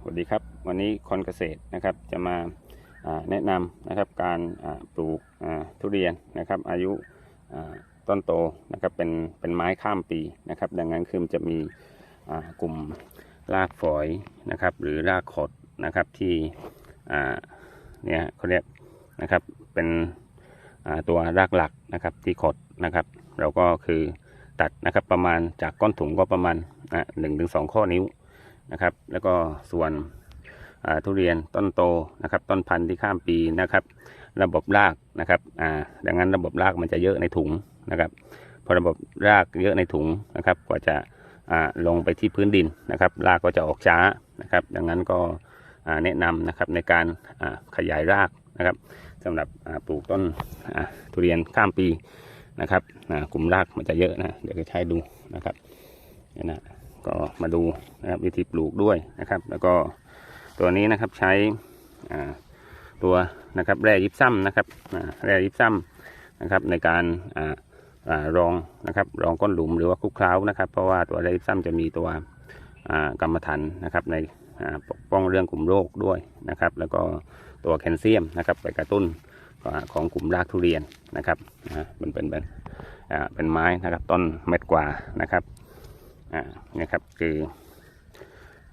สวัสดีครับ วันนี้คอนเกษตรนะครับจะมาแนะนำนะครับการปลูกทุเรียนนะครับอายุต้นโตนะครับเป็นเป็นไม้ข้ามปีนะครับดังนั้นคือมันจะมีกลุ่มรากฝอยนะครับหรือรากขดนะครับที่เนี่ยเขาเรียกนะครับเป็นตัวรากหลักนะครับที่ขดนะครับ เราก็คือตัดนะครับประมาณจากก้อนถุงก็ประมาณหนึ่งถึงสองข้อนิ้ว นะครับ แล้วก็ส่วนทุเรียนต้นโตนะครับ ต้นพันธุ์ที่ข้ามปีนะครับ ระบบรากนะครับดังนั้นระบบรากมันจะเยอะในถุงนะครับพอระบบรากเยอะในถุงนะครับ กว่าจะาลงไปที่พื้นดินนะครับ รากก็จะออกช้านะครับ ดังนั้นก็แนะนำนะครับในการาขยายรากนะครับสำหรับปลูกต้นทุเรียนข้ามปีนะครับกลุ่มรากมันจะเยอะนะเดี๋ยวจะใช้ดูนะครับนี่นะ ก็มาดูนะครับวิธีปลูกด้วยนะครับ แล้วก็ตัวนี้นะครับใช้ตัวนะครับแร่ยิบซ้ำนะครับแร่ยิบซ้ำนะครับในการรองนะครับรองก้นหลุมหรือว่าคลุกเคล้านะครับ เพราะว่าตัวแร่ยิบซ้ำจะมีตัวกรรมฐานนะครับในปกป้องเรื่องกลุ่มโรคด้วยนะครับ แล้วก็ตัวแคลเซียมนะครับไปกระตุ้นของกลุ่มรากทุเรียนนะครับอ่ามันเป็นเป็นเป็นไม้นะครับต้นเม็ดกว่านะครับ อ่านี่ยครับคือ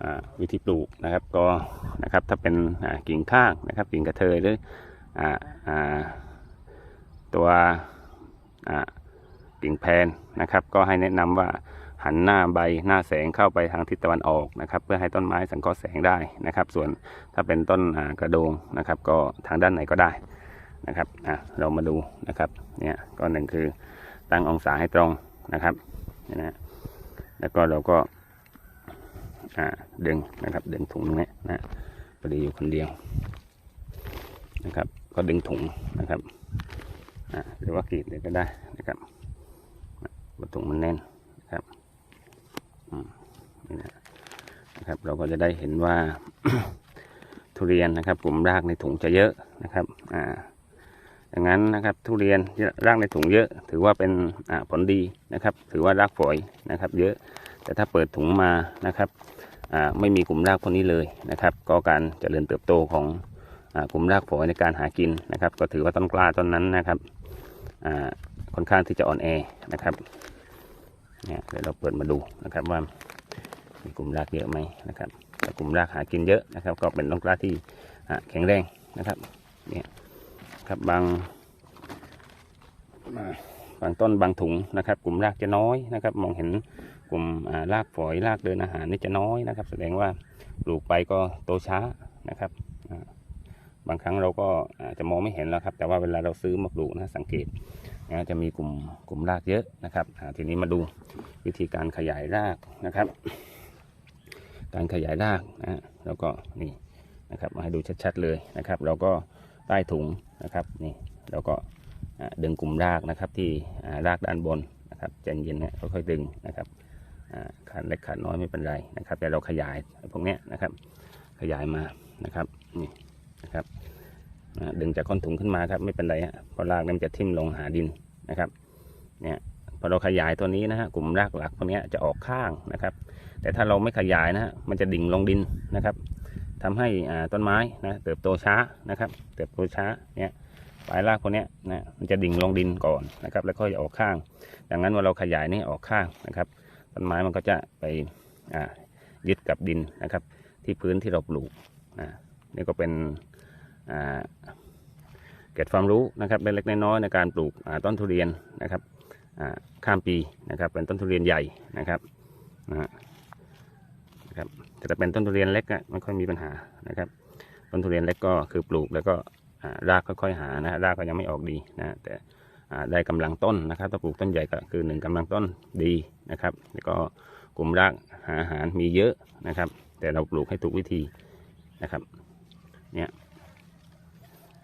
อวิธีปลูกนะครับก็นะครับถ้าเป็นกิ่งข้างนะครับกิ่งกระเทยหรืออตัวกิ่งแพนนะครับ ก็ให้แนะนำว่าหันหน้าใบหน้าแสงเข้าไปทางทิศตะวันออกนะครับ เพื่อให้ต้นไม้สังเคราะห์แสงได้นะครับ ส่วนถ้าเป็นต้นกระโดงนะครับ ก็ทางด้านไหนก็ได้นะครับอะเรามาดูนะครับเนี่ยก็หนึ่งคือตั้งองศาให้ตรงนะครับนี่นะ แล้วก็เราก็ดึงนะครับดึงถุงตรงนี้นะพอดีอยู่คนเดียวนะครับ ก็ดึงถุงนะครับหรือว่ากรีดเลยก็ได้นะครับว่าถุงมันแน่นนะครับนี่นะนะครับ เราก็จะได้เห็นว่าทุเรียนนะครับกลุ่มรากในถุงจะเยอะนะครับอ่าดังนั้นนะครับทุเรียนรากในถุงเยอะ ถือว่าเป็นผลดีนะครับ ถือว่ารากฝอยนะครับ เยอะ แต่ถ้าเปิดถุงมานะครับไม่มีกลุ่มรากพวกนี้เลยนะครับ ก็การเจริญเติบโตของอกลุ่มรากฝอยในการหากินนะครับ ก็ถือว่าต้นกล้าต้นนั้นนะครับค่อนข้างที่จะอ่อนแอนะครับเนี่ยเดี๋ยวเราเปิดมาดูนะครับว่ามีกลุ่มรากเยอะไหมนะครับถ้ากลุ่มรากหากินเยอะนะครับ ก็เป็นต้นกล้าที่แข็งแรงนะครับเนี่ยครับบางบางต้นบางถุงนะครับ กลุ่มรากจะน้อยนะครับ มองเห็น กลุ่มอ่ารากฝอยรากเดินอาหารนี่จะน้อยนะครับ แสดงว่าปลูกไปก็โตช้านะครับ บางครั้งเราก็จะมองไม่เห็นแล้วครับ แต่ว่าเวลาเราซื้อมาปลูกนะสังเกตนะจะมีกลุ่มกลุ่มรากเยอะนะครับทีนี้มาดูวิธีการขยายรากนะครับ การขยายรากนะแล้วก็นี่นะครับมาให้ดูชัดๆเลยนะครับ เราก็ใต้ถุงนะครับนี่เราก็ดึงกลุ่มรากนะครับที่อ่ารากด้านบนนะครับใจเย็นๆนะค่อยๆดึงนะครับ ขาดเล็กขาดน้อยไม่เป็นไรนะครับ แต่เราขยายพวกนี้นะครับ ขยายมานะครับนี่นะครับดึงจากก้อนถุงขึ้นมาครับไม่เป็นไรฮะเพราะรากนี่ยมันจะทิ่มลงหาดินนะครับเนี่ยพอเราขยายตัวนี้นะฮะกลุ่มรากหลักพวกนี้จะออกข้างนะครับ แต่ถ้าเราไม่ขยายนะฮะมันจะดิ่งลงดินนะครับทำให้ต้นไม้นะเติบโตช้านะครับ เติบโตช้าเนี่ยปลายรากพวกนี้นะมันจะดิ่งลงดินก่อนนะครับ แล้วก็จะออกข้าง ดังนั้นเมื่อเราขยายนี่ออกข้างนะครับ ต้นไม้มันก็จะไปยึดกับดินนะครับ ที่พื้นที่เราปลูกนะนี่ก็เป็นเกร็ดความรู้นะครับเล็กน้อยในการปลูกต้นทุเรียนนะครับข้ามปีนะครับ เป็นต้นทุเรียนใหญ่นะครับนะครับแต่ถ้าเป็นต้นทุเรียนเล็กอะไม่ค่อยมีปัญหานะครับ ต้นทุเรียนเล็กก็คือปลูกแล้วก็รากค่อยๆหานะรากก็ยังไม่ออกดีนะแต่ ได้กำลังต้นนะครับ ถ้าปลูกต้นใหญ่ก็คือหนึ่งกำลังต้นดีนะครับ แล้วก็กลุ่มรากหาอาหารมีเยอะนะครับ แต่เราปลูกให้ถูกวิธีนะครับ เนี่ย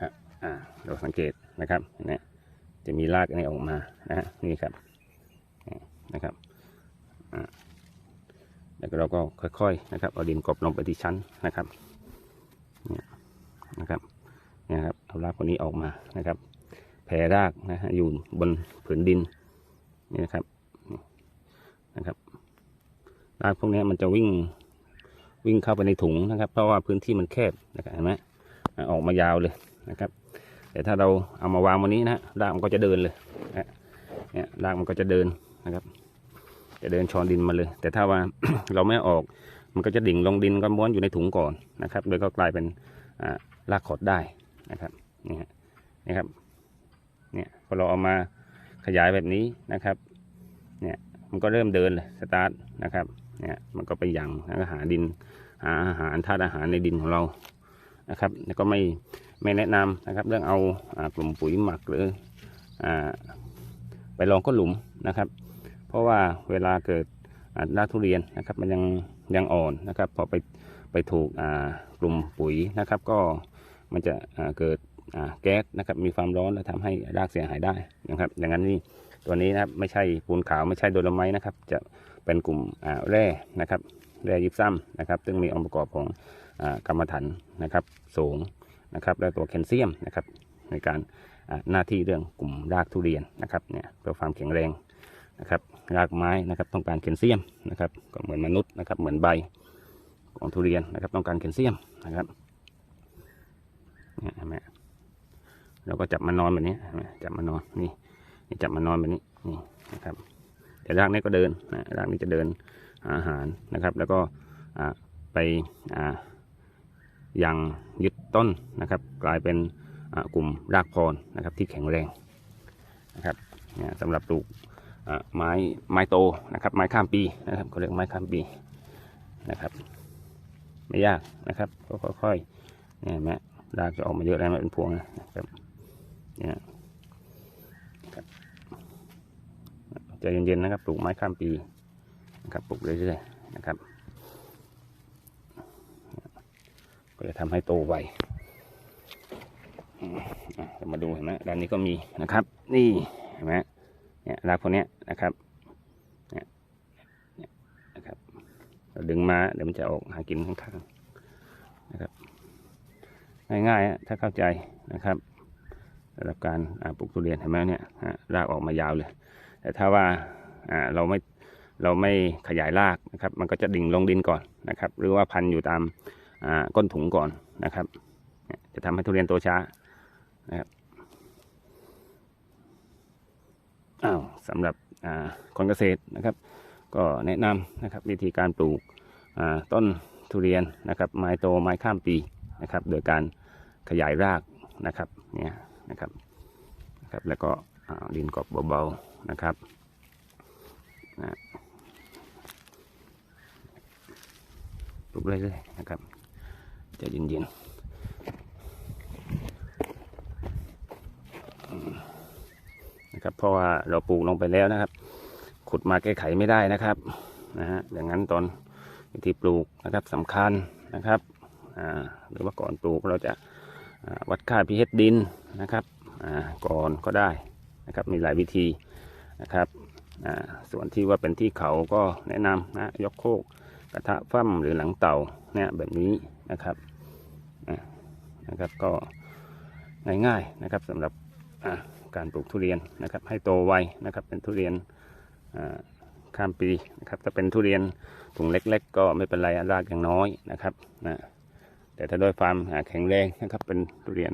อะอ่าเราสังเกตนะครับเนี่ยจะมีรากอันนี้ออกมานะนี่ครับนะครับอ่าแล้วเราก็ค่อยๆนะครับเอาดินกบลงไปที่ชั้นนะครับเนี่ยนะครับเนี่ยครับเอารากพวกนี้ออกมานะครับ แผ่รากนะฮะอยู่บนผืนดินนี่นะครับนะครับรากพวกนี้มันจะวิ่งวิ่งเข้าไปในถุงนะครับ เพราะว่าพื้นที่มันแคบนะครับเห็นไหมออกมายาวเลยนะครับ แต่ถ้าเราเอามาวางวันนี้นะรากมันก็จะเดินเลยนะเนี่ยรากมันก็จะเดินนะครับ จะเดินชอนดินมาเลย แต่ถ้าว่าเราไม่ออกมันก็จะดิ่งลงดินก็ม้วนอยู่ในถุงก่อนนะครับโดยก็กลายเป็นรากขดได้นะครับนี่ฮะครับ อเราเอามาขยายแบบนี้นะครับ เนี่ยมันก็เริ่มเดินเลยสตาร์ทนะครับ เนี่ยมันก็ไปหยั่งแล้วก็หาดินหาอาหารธาตุอาหารในดินของเรานะครับแล้วก็ไม่ไม่แนะนำนะครับ เรื่องเอากลุ่มปุ๋ยหมักหรืออ่าไปลองก็หลุมนะครับ เพราะว่าเวลาเกิดรากทุเรียนนะครับ มันยังยังอ่อนนะครับ พอไปไปถูกอ่ากลุ่มปุ๋ยนะครับ ก็มันจะเกิด แก๊สนะครับมีความร้อนและทำให้รากเสียหายได้นะครับดังนั้นนี่ตัวนี้นะครับไม่ใช่ปูนขาวไม่ใช่โดโลไมต์นะครับ จะเป็นกลุ่มแร่นะครับแร่ยิบซ้ำนะครับ ซึ่งมีองค์ประกอบของอกรรมฐานนะครับสูงนะครับและตัวแคลเซียมนะครับในการหน้าที่เรื่องกลุ่มรากทุเรียนนะครับเนี่ยเพื่อความแข็งแรงนะครับรากไม้นะครับต้องการแคลเซียมนะครับก็เหมือนมนุษย์นะครับเหมือนใบของทุเรียนนะครับต้องการแคลเซียมนะครับเนี่ยเห็นไหม เราก็จับมานอนแบบนี้จับมานอนนี่นี่จับมานอนแบบนี้นี่นะครับแต่รากนี้ก็เดินนะรากนี้จะเดินอาหารนะครับ แล้วก็ไปอ่ายังยึดต้นนะครับ กลายเป็นกลุ่มรากพรนะครับที่แข็งแรงนะครับสำหรับปลูกไม้ไม้โตนะครับไม้ข้ามปีนะครับเขาเรียกไม้ข้ามปีนะครับไม่ยากนะครับก็ค่อยๆเนี่ยแม้รากจะออกมาเยอะแล้วมันเป็นพวงนะครับ เนี่ยใจเย็นๆนะครับ ปลูกไม้ข้ามปีนะครับปลูกเรื่อยๆนะครับ ก็จะทำให้โตไวอืมอะเรามาดูเห็นไหมด้านนี้ก็มีนะครับ นี่เห็นไหมเนี่ยรากพวกนี้นะครับเนี่ยนะครับเราดึงมาเดี๋ยวมันจะออกหากินข้างๆนะครับ ง่ายๆถ้าเข้าใจนะครับ สำหรับการปลูกทุเรียนเห็นไหมเนี่ยรากออกมายาวเลย แต่ถ้าว่าเราไม่เราไม่ขยายรากนะครับมันก็จะดิ่งลงดินก่อนนะครับ หรือว่าพันอยู่ตามก้นถุงก่อนนะครับ จะทำให้ทุเรียนโตช้านะครับอ้าวสำหรับคนเกษตรนะครับ ก็แนะนำนะครับวิธีการปลูกต้นทุเรียนนะครับไม้โตไม้ข้ามปีนะครับ โดยการขยายรากนะครับเนี่ย นะครับนะครับแล้วก็ดินกรอบเบาๆนะครับนะปลุกเรื่อยๆนะครับจะเย็นๆนะครับเพราะว่าเราปลูกลงไปแล้วนะครับ ขุดมาแก้ไขไม่ได้นะครับนะฮะดังนั้นตอนวิธีปลูกนะครับสำคัญนะครับอ่าหรือว่าก่อนปลูกเราจะวัดค่า pH ดิน นะครับก่อนก็ได้นะครับมีหลายวิธีนะครับส่วนที่ว่าเป็นที่เขาก็แนะนำนะยกโคกกระทะฟั่มหรือหลังเต่าเนี่ยแบบนี้นะครับนะครับก็ง่ายๆนะครับสำหรับการปลูกทุเรียนนะครับให้โตไวนะครับเป็นทุเรียนข้ามปีนะครับถ้าเป็นทุเรียนถุงเล็ก ๆ ก็ไม่เป็นไรรากอยังน้อยนะครับนะแต่ถ้าโดยความแข็งแรงนะครับเป็นทุเรียน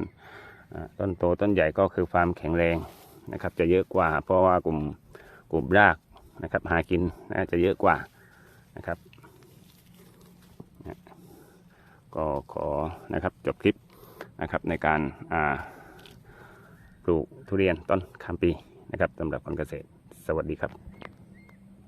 ต้นโตต้นใหญ่ก็คือความแข็งแรงนะครับ จะเยอะกว่า เพราะว่ากลุ่มกลุ่มรากนะครับ หากินน่าจะเยอะกว่านะครับก็ขอนะครับจบคลิปนะครับในการปลูกทุเรียนต้นคามปีนะครับสำหรับคนเกษตร สวัสดีครับ